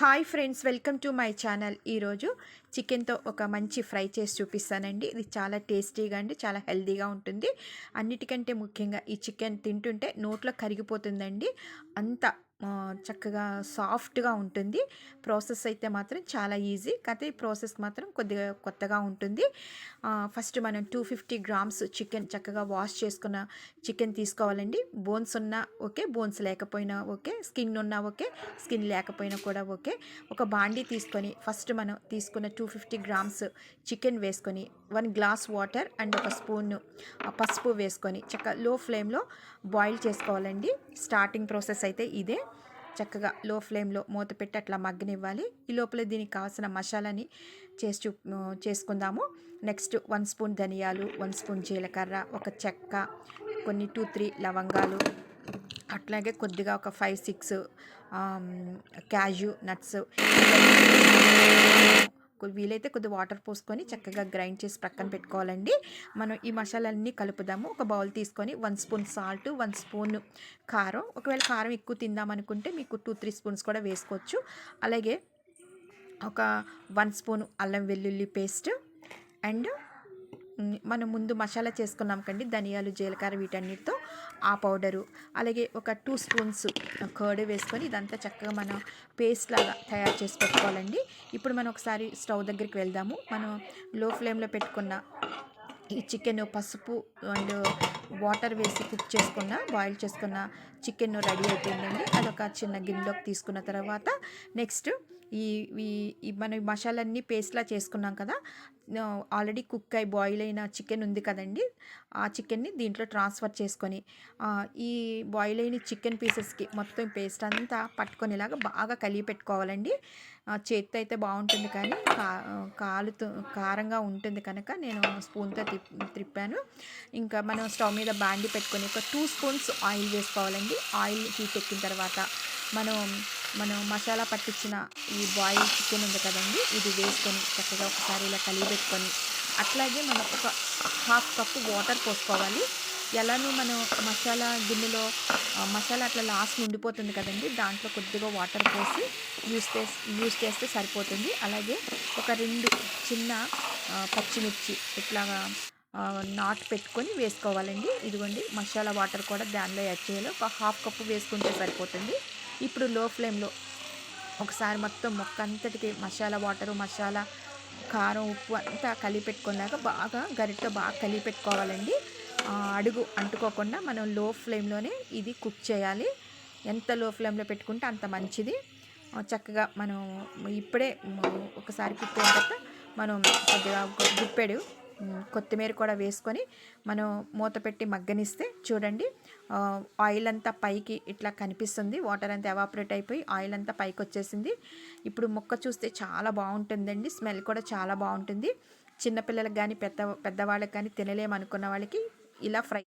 Hi friends welcome to my channel. ఈరోజు చికెన్తో ఒక మంచి ఫ్రై చేసి చూపిస్తానండి. ఇది చాలా టేస్టీగా అండి చాలా హెల్తీగా ఉంటుంది. అన్నిటికంటే ముఖ్యంగా ఈ చికెన్ తింటుంటే నోట్లో కరిగిపోతుందండి. అంత చక్కగా సాఫ్ట్గా ఉంటుంది. ప్రాసెస్ అయితే మాత్రం చాలా ఈజీ. కాకపోతే ఈ ప్రాసెస్ మాత్రం కొద్దిగా కొత్తగా ఉంటుంది. ఫస్ట్ మనం టూ ఫిఫ్టీ గ్రామ్స్ చికెన్ చక్కగా వాష్ చేసుకున్న చికెన్ తీసుకోవాలండి. బోన్స్ ఉన్నా ఓకే బోన్స్ లేకపోయినా ఓకే స్కిన్ ఉన్నా ఓకే స్కిన్ లేకపోయినా కూడా ఓకే. ఒక బాండీ తీసుకొని ఫస్ట్ మనం తీసుకున్న టూ ఫిఫ్టీ గ్రామ్స్ చికెన్ వేసుకొని వన్ గ్లాస్ వాటర్ అండ్ ఒక స్పూన్ పసుపు వేసుకొని చక్కగా లో ఫ్లేమ్లో బాయిల్ చేసుకోవాలండి. స్టార్టింగ్ ప్రాసెస్ అయితే ఇదే. చక్కగా లో ఫ్లేమ్లో మూత పెట్టి అట్లా మగ్గనివ్వాలి. ఈ లోపల దీనికి కావాల్సిన మసాలాని చేసి చూ చేసుకుందాము. నెక్స్ట్ వన్ స్పూన్ ధనియాలు వన్ స్పూన్ జీలకర్ర ఒక చెక్క కొన్ని టూ త్రీ లవంగాలు అట్లాగే కొద్దిగా ఒక ఫైవ్ సిక్స్ క్యాజు నట్స్. వీలైతే కొద్ది వాటర్ పోసుకొని చక్కగా గ్రైండ్ చేసి పక్కన పెట్టుకోవాలండి. మనం ఈ మసాలాలన్నీ కలుపుదాము. ఒక బౌల్ తీసుకొని one spoon salt one spoon కారం. ఒకవేళ కారం ఎక్కువ తిందామనుకుంటే మీకు టూ త్రీ స్పూన్స్ కూడా వేసుకోవచ్చు. అలాగే ఒక వన్ స్పూన్ అల్లం వెల్లుల్లి పేస్ట్ అండ్ మనం ముందు మసాలా చేసుకున్నాం కండి ధనియాలు జీలకర్ర వీటన్నిటితో ఆ పౌడరు. అలాగే ఒక టూ స్పూన్స్ కర్డ్ వేసుకొని ఇదంతా చక్కగా మనం పేస్ట్ లాగా తయారు చేసి పెట్టుకోవాలండి. ఇప్పుడు మనం ఒకసారి స్టవ్ దగ్గరికి వెళ్దాము. మనం లో ఫ్లేమ్లో పెట్టుకున్న ఈ చికెన్ పసుపు అండ్ వాటర్ వేసి కుక్ చేసుకున్న బాయిల్ చేసుకున్న చికెన్ రెడీ అయిపోయిందండి. అదొక చిన్న గిన్నెలోకి తీసుకున్న తర్వాత నెక్స్ట్ ఈ ఈ మనం మసాలన్నీ పేస్ట్లా చేసుకున్నాం కదా ఆల్రెడీ కుక్ అయి బాయిల్ అయిన చికెన్ ఉంది కదండి ఆ చికెన్ని దీంట్లో ట్రాన్స్ఫర్ చేసుకొని ఈ బాయిల్ అయిన చికెన్ పీసెస్కి మొత్తం పేస్ట్ అంతా పట్టుకునేలాగా బాగా కలిగి పెట్టుకోవాలండి. చేత్తో అయితే బాగుంటుంది కానీ కా కాలుతూ కారంగా ఉంటుంది కనుక నేను స్పూన్తో త్రిప్పాను ఇంకా మనం స్టవ్ మీద బాండి పెట్టుకొని ఒక టూ స్పూన్స్ ఆయిల్ వేసుకోవాలండి. ఆయిల్ హీట్ ఎక్కిన తర్వాత మనం మనం మసాలా పట్టించిన ఈ బాయిల్ చికెన్ ఉంది కదండి ఇది వేసుకొని చక్కగా ఒకసారి ఇలా కలిగి పెట్టుకొని అట్లాగే మనం ఒక హాఫ్ కప్పు వాటర్ పోసుకోవాలి. ఎలానూ మనం మసాలా గిన్నెలో మసాలా అట్లా లాస్ట్ ఉండిపోతుంది కదండి దాంట్లో కొద్దిగా వాటర్ పోసి యూస్ చేసి యూస్ చేస్తే సరిపోతుంది. అలాగే ఒక రెండు చిన్న పచ్చిమిర్చి ఇట్లాగా నాట్ పెట్టుకొని వేసుకోవాలండి. ఇదిగోండి మసాలా వాటర్ కూడా దానిలో యాడ్ చేయాలి. ఒక హాఫ్ కప్పు వేసుకుంటే సరిపోతుంది. ఇప్పుడు లో ఫ్లేమ్లో ఒకసారి మొత్తం మొక్క అంతటికి మసాలా వాటరు మసాలా కారం ఉప్పు అంతా కలిపి పెట్టుకున్నాక బాగా గరిటతో బాగా కలిపి పెట్టుకోవాలండి. అడుగు అంటుకోకుండా మనం లో ఫ్లేమ్లోనే ఇది కుక్ చేయాలి. ఎంత లో ఫ్లేమ్లో పెట్టుకుంటే అంత మంచిది. చక్కగా మనం ఇప్పుడే ఒకసారి కుక్ అయిన తర్వాత మనం కొద్దిగా గుప్పెడు కొత్తిమీర కూడా వేసుకొని మనం మూత పెట్టి మగ్గనిస్తే చూడండి ఆయిల్ అంతా పైకి ఇట్లా కనిపిస్తుంది. వాటర్ అంతా ఎవాపరేట్ అయిపోయి ఆయిల్ అంతా పైకి వచ్చేసింది. ఇప్పుడు ముక్క చూస్తే చాలా బాగుంటుందండి. స్మెల్ కూడా చాలా బాగుంటుంది. చిన్నపిల్లలకు కానీ పెద్ద పెద్దవాళ్ళకి కానీ తినలేమనుకున్న వాళ్ళకి ఇలా ఫ్రై